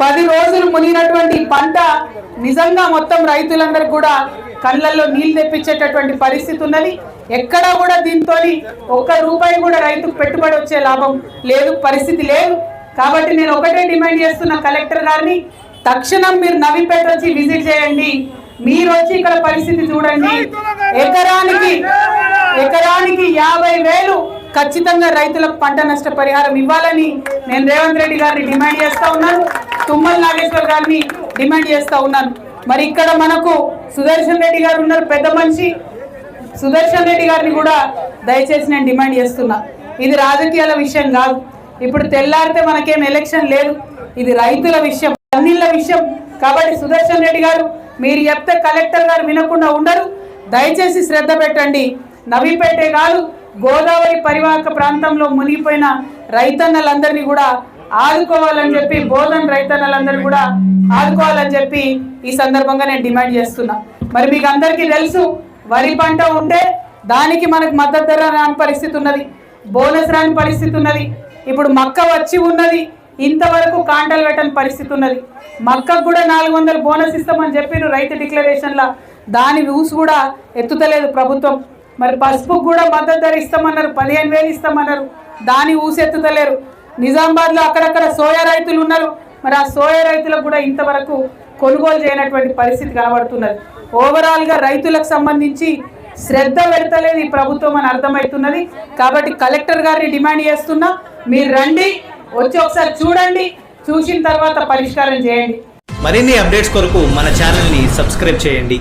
పది రోజులు మునిగినటువంటి పంట నిజంగా మొత్తం రైతులందరికీ కూడా కళ్ళల్లో నీళ్ళు తెప్పించేటటువంటి పరిస్థితి ఉన్నది. ఎక్కడా కూడా దీంతో ఒక్క రూపాయి కూడా రైతుకు పెట్టుబడి వచ్చే లాభం లేదు పరిస్థితి లేదు. కాబట్టి నేను ఒకటే డిమాండ్ చేస్తున్న కలెక్టర్ గారిని తక్షణం మీరు నవీపేట వచ్చి విజిట్ చేయండి. మీరు వచ్చి ఇక్కడ పరిస్థితి చూడండి. ఎకరానికి ఎకరానికి యాభై వేలు ఖచ్చితంగా రైతులకు పంట నష్ట పరిహారం ఇవ్వాలని నేను రేవంత్ రెడ్డి గారిని డిమాండ్ చేస్తా ఉన్నాను. తుమ్మల నాగేశ్వర్ గారిని డిమాండ్ చేస్తా ఉన్నాను. మరి ఇక్కడ మనకు సుదర్శన్ రెడ్డి గారు ఉన్నారు పెద్ద మనిషి. సుదర్శన్ రెడ్డి గారిని కూడా దయచేసి నేను డిమాండ్ చేస్తున్నా. ఇది రాజకీయాల విషయం కాదు. ఇప్పుడు తెల్లారితే మనకేం ఎలక్షన్ లేదు. ఇది రైతుల విషయం అన్నిళ్ళ విషయం. కాబట్టి సుదర్శన్ రెడ్డి గారు మీరు చెప్తే కలెక్టర్ గారు వినకుండా ఉండరు. దయచేసి శ్రద్ధ పెట్టండి. నవీపేటే కాదు గోదావరి పరివాహక ప్రాంతంలో మునిగిపోయిన రైతన్నలందరినీ కూడా ఆదుకోవాలని చెప్పి బోధన్ రైతన్నలందరూ కూడా ఆదుకోవాలని చెప్పి ఈ సందర్భంగా నేను డిమాండ్ చేస్తున్నా. మరి మీకు అందరికీ తెలుసు వరి పంట ఉంటే దానికి మనకు మద్దతు ధర రాని పరిస్థితి ఉన్నది బోనస్ రాని పరిస్థితి ఉన్నది ఇప్పుడు మక్క వచ్చి ఉన్నది ఇంతవరకు కాంటలు పెట్టని పరిస్థితి ఉన్నది. మక్కకు కూడా నాలుగు వందలు బోనస్ ఇస్తామని చెప్పిన రైతు డిక్లరేషన్లో. దాని వ్యూస్ కూడా ఎత్తుతలేదు ప్రభుత్వం. మరి పసుపుకు కూడా మద్దతు ధర ఇస్తామన్నారు పదిహేను వేలు ఇస్తామన్నారు దాని ఊసెత్తుతలేరు నిజామాబాద్లో అక్కడక్కడ సోయా రైతులు ఉన్నారు. మరి ఆ సోయా రైతులకు కూడా ఇంతవరకు కొనుగోలు చేయనటువంటి పరిస్థితి కనబడుతున్నది. ఓవరాల్గా రైతులకు సంబంధించి శ్రద్ధ పెడతలేదు ఈ ప్రభుత్వం అని అర్థమవుతున్నది. కాబట్టి కలెక్టర్ గారిని డిమాండ్ చేస్తున్నా మీరు రండి వచ్చి ఒకసారి చూడండి చూసిన తర్వాత పరిష్కారం చేయండి. మరిన్ని అప్డేట్స్ కొరకు మన ఛానల్ని సబ్స్క్రైబ్ చేయండి.